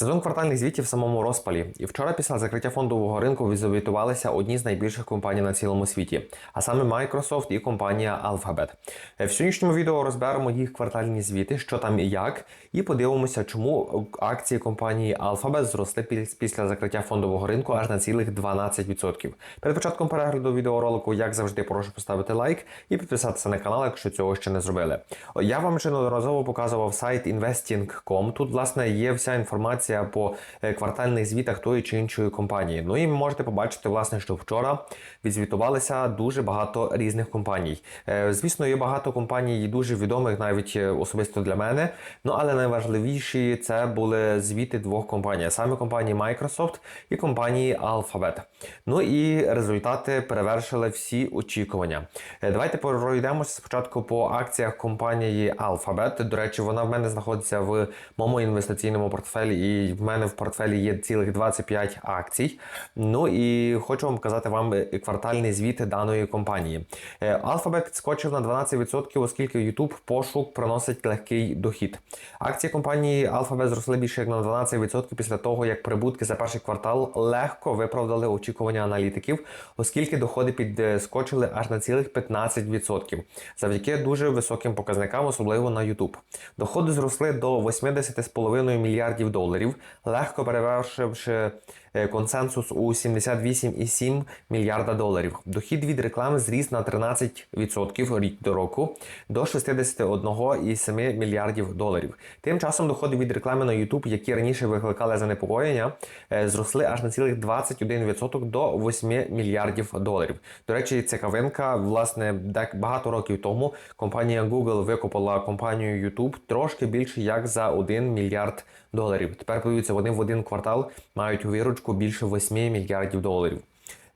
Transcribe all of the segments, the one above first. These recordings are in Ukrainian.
Сезон квартальних звітів в самому розпалі. І вчора, після закриття фондового ринку, відзвітувалися одні з найбільших компаній на цілому світі, а саме Microsoft і компанія Alphabet. Е, В сьогоднішньому відео розберемо їх квартальні звіти, що там і як, і подивимося, чому акції компанії Alphabet зросли після закриття фондового ринку аж на цілих 12%. Перед початком перегляду відеоролику, як завжди, прошу поставити лайк і підписатися на канал, якщо цього ще не зробили. Я вам вже неодноразово показував сайт investing.com. Тут, власне, є вся інформація по е, квартальних звітах тої чи іншої компанії. Ну і ви можете побачити, власне, що вчора відзвітувалися дуже багато різних компаній. Е, Звісно, є багато компаній дуже відомих, навіть е, особисто для мене. Ну але найважливіші це були звіти двох компаній, саме компанії Microsoft і компанії Alphabet. Ну і результати перевершили всі очікування. Давайте пройдемося спочатку по акціях компанії Alphabet. До речі, вона в мене знаходиться в моєму інвестиційному портфелі, і в мене в портфелі є цілих 25 акцій. Ну і хочу вам показати вам е, квартальний звіт даної компанії. Е, Alphabet скочив на 12%, оскільки YouTube пошук приносить легкий дохід. Акції компанії Alphabet зросли більше як на 12% після того, як прибутки за перший квартал легко виправдали очікування аналітиків, оскільки доходи підскочили аж на цілих 15%, завдяки дуже високим показникам, особливо на YouTube. Доходи зросли до 80,5 мільярдів доларів, легко перевершивши консенсус у 78,7 мільярда доларів. Дохід від реклами зріс на 13% рік до року до 61,7 мільярдів доларів. Тим часом доходи від реклами на YouTube, які раніше викликали занепокоєння, е, зросли аж на цілих 21% до 8 мільярдів доларів. До речі, цікавинка, власне, багато років тому компанія Google викупила компанію YouTube трошки більше як за 1 мільярд доларів. Тепер подивіться, вони в один квартал мають виручку більше 8 мільярдів доларів.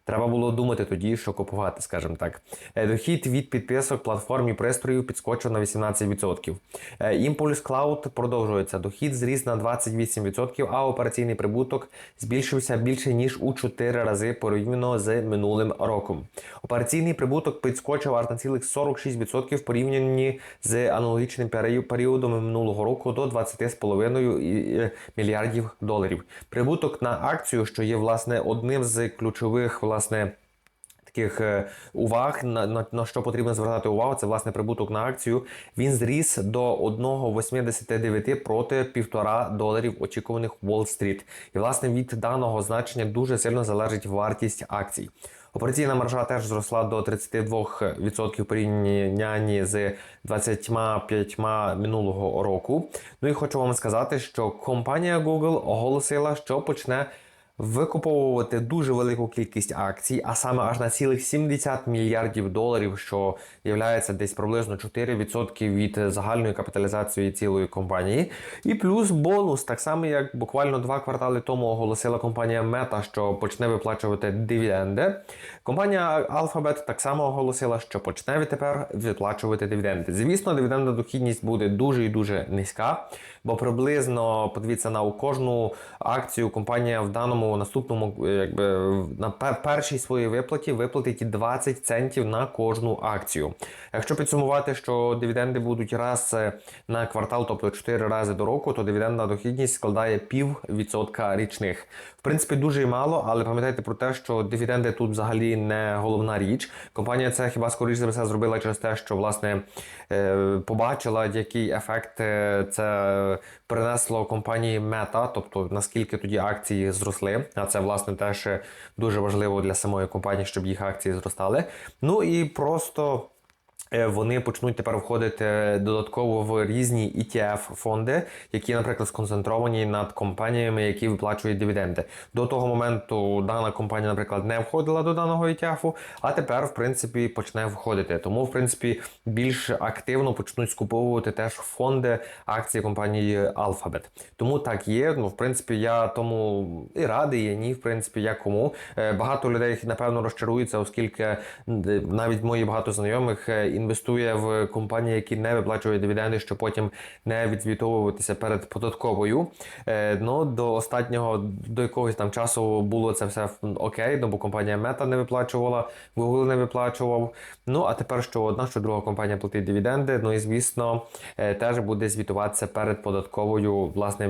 Треба було думати тоді, що купувати, скажімо так. Е, Дохід від підписок платформ і пристроїв підскочив на 18%. Е, Impulse Cloud продовжується. Дохід зріс на 28%, а операційний прибуток збільшився більше ніж у 4 рази порівняно з минулим роком. Операційний прибуток підскочив аж на цілих 46% в порівнянні з аналогічним періодом минулого року до 20,5 і- е, мільярдів доларів. Прибуток на акцію, що є власне одним з ключових власне. Таких е, уваг на, на, на що потрібно звертати увагу, це власне прибуток на акцію. Він зріс до 1,89 проти 1,5 доларів очікуваних Уолл-стріт. І власне від даного значення дуже сильно залежить вартість акцій. Операційна маржа теж зросла до 32% в порівнянні з 25% минулого року. Ну і хочу вам сказати, що компанія Google оголосила, що почне викуповувати дуже велику кількість акцій, а саме аж на цілих 70 мільярдів доларів, що є десь приблизно 4% від загальної капіталізації цілої компанії. І плюс бонус, так само як буквально два квартали тому оголосила компанія Meta, що почне виплачувати дивіденди. Компанія Alphabet так само оголосила, що почне відтепер виплачувати дивіденди. Звісно, дивідендна дохідність буде дуже і дуже низька, бо приблизно подивіться на кожну акцію компанія в даному наступному, е, якби на першій своїй виплаті виплатить 20 центів на кожну акцію. Якщо підсумувати, що дивіденди будуть раз е, на квартал, тобто 4 рази до року, то дивідендна дохідність складає пів відсотка річних. В принципі, дуже мало, але пам'ятайте про те, що дивіденди тут взагалі не головна річ. Компанія це хіба скоріш за все зробила через те, що власне е, побачила, який ефект це принесло компанії Meta, тобто наскільки тоді акції зросли. А це власне теж дуже важливо для самої компанії, щоб їх акції зростали. Ну і просто. Е, Вони почнуть тепер входити додатково в різні ETF-фонди, які, наприклад, сконцентровані над компаніями, які виплачують дивіденди. До того моменту дана компанія, наприклад, не входила до даного ETF, а тепер, в принципі, почне входити. Тому, в принципі, більш активно почнуть скуповувати теж фонди акції компанії Alphabet. Тому так є. Ну, в принципі, я тому і радий, і ні, в принципі, як кому. Е, Багато людей напевно розчаруються, оскільки навіть мої багато знайомих, е, е, інвестує в компанії, які не виплачують дивіденди, щоб потім не відзвітовуватися перед податковою. Е, Ну, до останнього до якогось там часу було це все окей, ну бо компанія Meta не виплачувала, Google не виплачував. Ну а тепер що одна, що друга компанія платить дивіденди. Ну і звісно, е, теж буде звітуватися перед податковою власне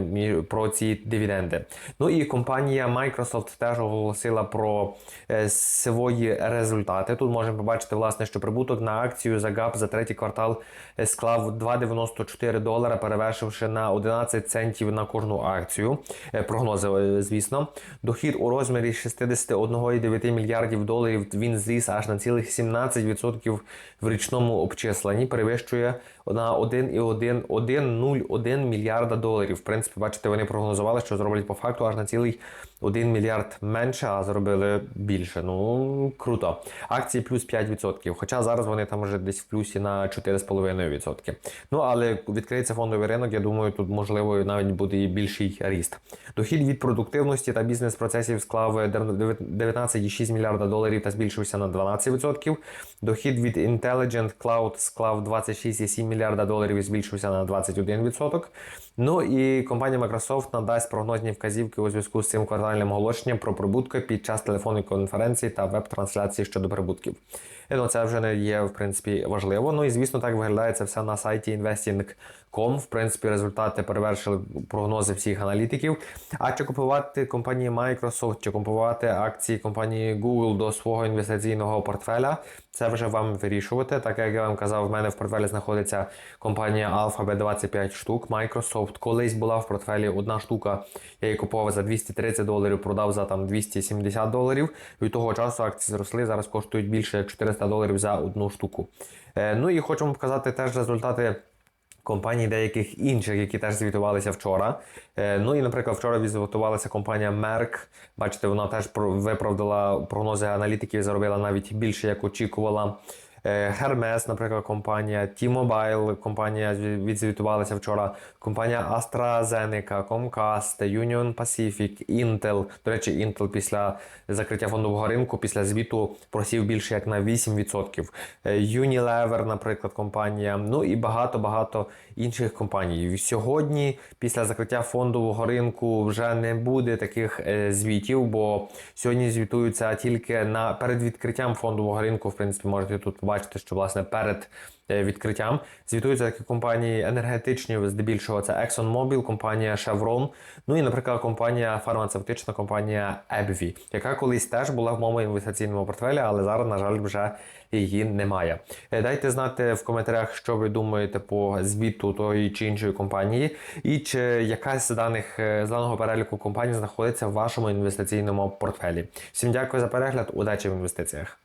про ці дивіденди. Ну і компанія Microsoft теж оголосила про е, свої результати. Тут можемо побачити, власне, що прибуток на акцію за ГАП за третій квартал е, склав 2,94 долара, перевершивши на 11 центів на кожну акцію. Е, Прогнози, е, звісно. Дохід у розмірі 61,9 мільярдів доларів він зріс аж на цілих 17% в річному обчисленні, перевищує на 1,1 мільярда доларів. В принципі, бачите, вони прогнозували, що зроблять по факту аж на цілий 1 мільярд менше, а зробили більше. Ну круто. Акції плюс 5%. Хоча зараз вони там вже десь в плюсі на 4,5%. Ну але відкриється фондовий ринок. Я думаю, тут можливо навіть буде і більший ріст. Дохід від продуктивності та бізнес-процесів склав 19,6 мільярда доларів та збільшився на 12%. Дохід від Intelligent Cloud склав 26,7 мільярда доларів і збільшився на 21%. Ну і компанія Microsoft надасть прогнозні вказівки у зв'язку з цим квартальним оголошенням про прибутки під час телефонної конференції та веб-трансляції щодо прибутків. Ну, це вже не є в принципі важливо. Ну і звісно, так виглядає це все на сайті investing.com. В принципі, результати перевершили прогнози всіх аналітиків. А чи купувати компанії Microsoft, чи купувати акції компанії Google до свого інвестиційного портфеля? Це вже вам вирішувати. Так як я вам казав, в мене в портфелі знаходиться компанія Alphabet 25 штук. Microsoft колись була в портфелі одна штука. Я її купував за 230 доларів, продав за там 270 доларів. Від того часу акції зросли. Зараз коштують більше як 400 доларів за одну штуку. Е, ну і вам показати теж результати. Компаній деяких інших, які теж звітувалися вчора. Е, ну і, наприклад, вчора звітувалася компанія Merck. Бачите, вона теж виправдала прогнози аналітиків, заробила навіть більше, як очікувала. Е, Hermes, наприклад, компанія, T-Mobile, компанія відзвітувалася вчора. Компанія AstraZeneca, Comcast, Union Pacific, Intel. До речі, Intel після закриття фондового ринку, після звіту просів більше як на 8%. Е, Unilever, наприклад, компанія. Ну і багато-багато інших компаній. Сьогодні, після закриття фондового ринку, вже не буде таких е, звітів, бо сьогодні звітуються тільки на перед відкриттям фондового ринку. В принципі, можете тут побачити, що власне перед е, відкриттям звітуються такі компанії енергетичні, здебільшого це ExxonMobil, компанія Chevron, ну і, наприклад, компанія фармацевтична компанія AbbVie, яка колись теж була в моєму інвестиційному портфелі, але зараз, на жаль, вже її немає. Е, Дайте знати в коментарях, що ви думаєте по звіту тої чи іншої компанії, і чи якась з даних е, з даного переліку компаній знаходиться в вашому інвестиційному портфелі. Всім дякую за перегляд, удачі в інвестиціях.